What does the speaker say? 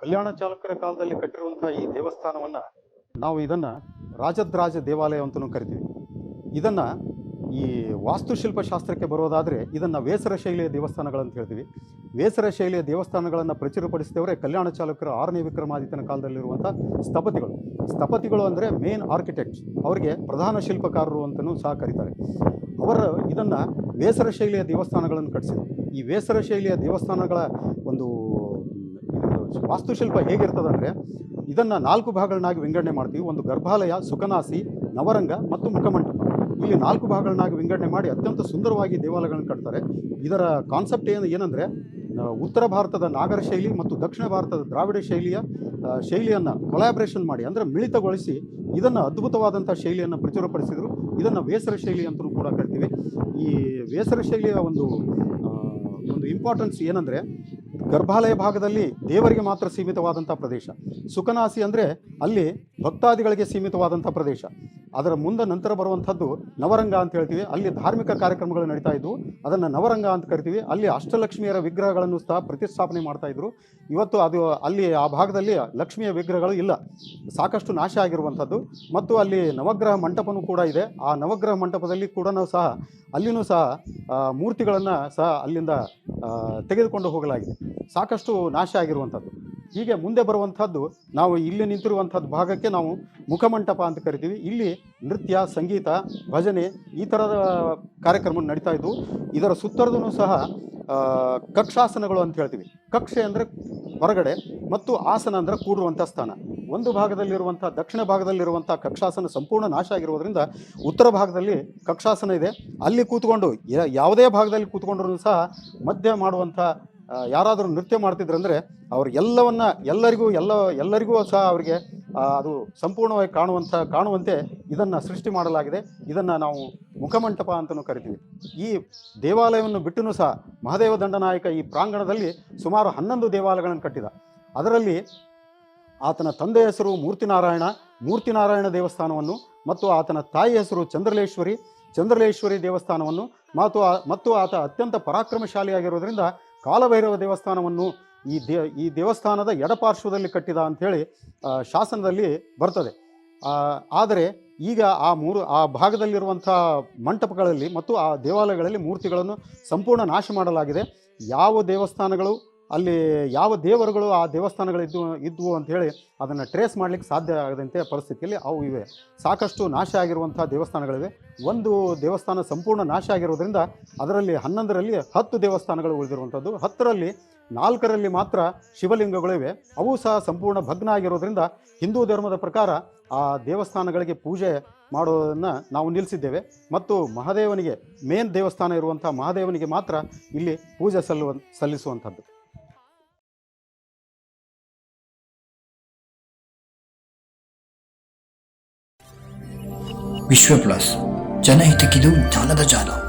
ಕಲ್ಯಾಣ ಚಾಲುಕ್ಯರ ಕಾಲದಲ್ಲಿ ಕಟ್ಟಿರುವಂತಹ ಈ ದೇವಸ್ಥಾನವನ್ನ ನಾವು ಇದನ್ನ ರಾಜದ್ರಾಜ ದೇವಾಲಯ ಅಂತಲೂ ಕರಿತೀವಿ. ಇದನ್ನ ಈ ವಾಸ್ತುಶಿಲ್ಪ ಶಾಸ್ತ್ರಕ್ಕೆ ಬರೋದಾದ್ರೆ ಇದನ್ನ ವೇಸರ ಶೈಲಿಯ ದೇವಸ್ಥಾನಗಳಂತ ಹೇಳ್ತೀವಿ. ವೇಸರ ಶೈಲಿಯ ದೇವಸ್ಥಾನಗಳನ್ನು ಪ್ರಚುರಪಡಿಸಿದವರೇ ಕಲ್ಯಾಣ ಚಾಲುಕ್ಯರ ಆರನೇ ವಿಕ್ರಮಾದಿತ್ಯನ ಕಾಲದಲ್ಲಿರುವಂಥ ಸ್ಥಪತಿಗಳು. ಸ್ಥಪತಿಗಳು ಅಂದರೆ ಮೇನ್ ಆರ್ಕಿಟೆಕ್ಟ್ ಅವರಿಗೆ ಪ್ರಧಾನ ಶಿಲ್ಪಕಾರರು ಅಂತಲೂ ಸಹ ಕರೀತಾರೆ. ಅವರ ಇದನ್ನ ವೇಸರ ಶೈಲಿಯ ದೇವಸ್ಥಾನಗಳನ್ನು ಕಟ್ಟಿಸಿದರು ಈ ವೇಸರ ಶೈಲಿಯ ದೇವಸ್ಥಾನಗಳ ಒಂದು ವಾಸ್ತುಶಿಲ್ಪ ಹೇಗಿರ್ತದಂದರೆ, ಇದನ್ನು ನಾಲ್ಕು ಭಾಗಗಳನ್ನಾಗಿ ವಿಂಗಡಣೆ ಮಾಡ್ತೀವಿ. ಒಂದು ಗರ್ಭಾಲಯ ಸುಖನಾಸಿ ನವರಂಗ ಮತ್ತು ಮುಖಮಂಟಪ. ಇಲ್ಲಿ ನಾಲ್ಕು ಭಾಗಗಳನ್ನಾಗಿ ವಿಂಗಡಣೆ ಮಾಡಿ ಅತ್ಯಂತ ಸುಂದರವಾಗಿ ದೇವಾಲಯಗಳನ್ನು ಕಟ್ತಾರೆ. ಇದರ ಕಾನ್ಸೆಪ್ಟ್ ಏನು ಏನಂದರೆ ಉತ್ತರ ಭಾರತದ ನಾಗರ ಶೈಲಿ ಮತ್ತು ದಕ್ಷಿಣ ಭಾರತದ ದ್ರಾವಿಡ ಶೈಲಿಯ ಶೈಲಿಯನ್ನು ಶೈಲಿಯನ್ನ ಕೊಲಾಬ್ರೇಷನ್ ಮಾಡಿ, ಅಂದ್ರೆ ಮಿಳಿತಗೊಳಿಸಿ ಇದನ್ನು ಅದ್ಭುತವಾದಂಥ ಶೈಲಿಯನ್ನು ಪ್ರಚುರಪಡಿಸಿದರು. ಇದನ್ನು ವೇಸರ ಶೈಲಿ ಅಂತಲೂ ಕೂಡ ಕರಿತೀವಿ. ಈ ವೇಸರ ಶೈಲಿಯ ಒಂದು ಒಂದು ಇಂಪಾರ್ಟೆನ್ಸ್ ಏನಂದ್ರೆ ಗರ್ಭಾಲಯ ಭಾಗದಲ್ಲಿ ದೇವರಿಗೆ ಮಾತ್ರ ಸೀಮಿತವಾದಂಥ ಪ್ರದೇಶ. ಸುಖನಾಸಿ ಅಂದರೆ ಅಲ್ಲಿ ಭಕ್ತಾದಿಗಳಿಗೆ ಸೀಮಿತವಾದಂಥ ಪ್ರದೇಶ. ಅದರ ಮುಂದೆ ನಂತರ ಬರುವಂಥದ್ದು ನವರಂಗ ಅಂತ ಹೇಳ್ತೀವಿ. ಅಲ್ಲಿ ಧಾರ್ಮಿಕ ಕಾರ್ಯಕ್ರಮಗಳು ನಡೀತಾ ಇದ್ವು. ಅದನ್ನು ನವರಂಗ ಅಂತ ಕರಿತೀವಿ. ಅಲ್ಲಿ ಅಷ್ಟಲಕ್ಷ್ಮಿಯರ ವಿಗ್ರಹಗಳನ್ನು ಸಹ ಪ್ರತಿಷ್ಠಾಪನೆ ಮಾಡ್ತಾ ಇದ್ರು. ಇವತ್ತು ಅದು ಅಲ್ಲಿ ಆ ಭಾಗದಲ್ಲಿ ಲಕ್ಷ್ಮಿಯ ವಿಗ್ರಹಗಳು ಇಲ್ಲ. ಸಾಕಷ್ಟು ನಾಶ ಆಗಿರುವಂಥದ್ದು. ಮತ್ತು ಅಲ್ಲಿ ನವಗ್ರಹ ಮಂಟಪನೂ ಕೂಡ ಇದೆ. ಆ ನವಗ್ರಹ ಮಂಟಪದಲ್ಲಿ ಕೂಡ ನಾವು ಸಹ ಅಲ್ಲಿನೂ ಸಹ ಮೂರ್ತಿಗಳನ್ನು ಸಹ ಅಲ್ಲಿಂದ ತೆಗೆದುಕೊಂಡು ಹೋಗಲಾಗಿದೆ. ಸಾಕಷ್ಟು ನಾಶ ಆಗಿರುವಂಥದ್ದು. ಹೀಗೆ ಮುಂದೆ ಬರುವಂಥದ್ದು ನಾವು ಇಲ್ಲಿ ನಿಂತಿರುವಂಥದ್ದು ಭಾಗಕ್ಕೆ ನಾವು ಮುಖಮಂಟಪ ಅಂತ ಕರಿತೀವಿ. ಇಲ್ಲಿ ನೃತ್ಯ, ಸಂಗೀತ, ಭಜನೆ ಈ ಥರದ ಕಾರ್ಯಕ್ರಮ ನಡೀತಾ ಇದ್ವು. ಇದರ ಸುತ್ತರದೂ ಸಹ ಕಕ್ಷಾಸನಗಳು ಅಂತ ಹೇಳ್ತೀವಿ. ಕಕ್ಷೆ ಅಂದರೆ ಹೊರಗಡೆ ಮತ್ತು ಆಸನ ಅಂದರೆ ಕೂಡುವಂಥ ಸ್ಥಾನ. ಒಂದು ಭಾಗದಲ್ಲಿರುವಂಥ, ದಕ್ಷಿಣ ಭಾಗದಲ್ಲಿರುವಂಥ ಕಕ್ಷಾಸನ ಸಂಪೂರ್ಣ ನಾಶ ಆಗಿರುವುದರಿಂದ ಉತ್ತರ ಭಾಗದಲ್ಲಿ ಕಕ್ಷಾಸನ ಇದೆ. ಅಲ್ಲಿ ಕೂತ್ಕೊಂಡು ಯಾವುದೇ ಭಾಗದಲ್ಲಿ ಕೂತ್ಕೊಂಡ್ರೂ ಸಹ ಮಧ್ಯ ಮಾಡುವಂಥ ಯಾರಾದರೂ ನೃತ್ಯ ಮಾಡ್ತಿದ್ರಂದರೆ ಅವ್ರಿಗೆಲ್ಲವನ್ನ ಎಲ್ಲರಿಗೂ, ಎಲ್ಲ, ಎಲ್ಲರಿಗೂ ಸಹ ಅವರಿಗೆ ಅದು ಸಂಪೂರ್ಣವಾಗಿ ಕಾಣುವಂಥ, ಕಾಣುವಂತೆ ಇದನ್ನು ಸೃಷ್ಟಿ ಮಾಡಲಾಗಿದೆ. ಇದನ್ನು ನಾವು ಮುಖಮಂಟಪ ಅಂತಲೂ ಕರಿತೀವಿ. ಈ ದೇವಾಲಯವನ್ನು ಬಿಟ್ಟೂ ಸಹ ಮಹಾದೇವ ದಂಡನಾಯಕ ಈ ಪ್ರಾಂಗಣದಲ್ಲಿ ಸುಮಾರು ಹನ್ನೊಂದು ದೇವಾಲಯಗಳನ್ನು ಕಟ್ಟಿದ. ಅದರಲ್ಲಿ ಆತನ ತಂದೆ ಹೆಸರು ಮೂರ್ತಿನಾರಾಯಣ ಮೂರ್ತಿನಾರಾಯಣ ದೇವಸ್ಥಾನವನ್ನು ಮತ್ತು ಆತನ ತಾಯಿ ಹೆಸರು ಚಂದ್ರಲೇಶ್ವರಿ ಚಂದ್ರಲೇಶ್ವರಿ ದೇವಸ್ಥಾನವನ್ನು ಮತ್ತು ಮತ್ತು ಆತ ಅತ್ಯಂತ ಪರಾಕ್ರಮಶಾಲಿಯಾಗಿರೋದ್ರಿಂದ ಕಾಲಭೈರವ ದೇವಸ್ಥಾನವನ್ನು ಈ ದೇ, ಈ ದೇವಸ್ಥಾನದ ಎಡಪಾರ್ಶ್ವದಲ್ಲಿ ಕಟ್ಟಿದ ಅಂಥೇಳಿ ಶಾಸನದಲ್ಲಿ ಬರ್ತದೆ. ಆದರೆ ಈಗ ಆ ಮೂರು, ಆ ಭಾಗದಲ್ಲಿರುವಂಥ ಮಂಟಪಗಳಲ್ಲಿ ಮತ್ತು ಆ ದೇವಾಲಯಗಳಲ್ಲಿ ಮೂರ್ತಿಗಳನ್ನು ಸಂಪೂರ್ಣ ನಾಶ ಮಾಡಲಾಗಿದೆ. ಯಾವ ದೇವಸ್ಥಾನಗಳು ಅಲ್ಲಿ ಯಾವ ದೇವರುಗಳು ಆ ದೇವಸ್ಥಾನಗಳಿದ್ದು ಇದ್ವು ಅಂತ ಹೇಳಿ ಅದನ್ನು ಟ್ರೇಸ್ ಮಾಡಲಿಕ್ಕೆ ಸಾಧ್ಯ ಆಗದಂತೆ ಪರಿಸ್ಥಿತಿಯಲ್ಲಿ ಅವು ಇವೆ. ಸಾಕಷ್ಟು ನಾಶ ಆಗಿರುವಂಥ ದೇವಸ್ಥಾನಗಳಿವೆ. ಒಂದು ದೇವಸ್ಥಾನ ಸಂಪೂರ್ಣ ನಾಶ ಆಗಿರೋದ್ರಿಂದ ಅದರಲ್ಲಿ ಹನ್ನೊಂದರಲ್ಲಿ ಹತ್ತು ದೇವಸ್ಥಾನಗಳು ಉಳಿದಿರುವಂಥದ್ದು ಹತ್ತರಲ್ಲಿ ನಾಲ್ಕರಲ್ಲಿ ಮಾತ್ರ ಶಿವಲಿಂಗಗಳಿವೆ ಅವು ಸಹ ಸಂಪೂರ್ಣ ಭಗ್ನ ಆಗಿರೋದ್ರಿಂದ ಹಿಂದೂ ಧರ್ಮದ ಪ್ರಕಾರ ಆ ದೇವಸ್ಥಾನಗಳಿಗೆ ಪೂಜೆ ಮಾಡೋದನ್ನು ನಾವು ನಿಲ್ಲಿಸಿದ್ದೇವೆ. ಮತ್ತು ಮಹಾದೇವನಿಗೆ ಮೇನ್ ದೇವಸ್ಥಾನ ಇರುವಂಥ ಮಹಾದೇವನಿಗೆ ಮಾತ್ರ ಇಲ್ಲಿ ಪೂಜೆ ಸಲ್ಲುವ ಸಲ್ಲಿಸುವಂಥದ್ದು વિશ્વ પ્લસ જનહિત કીધું ધન દ જાનો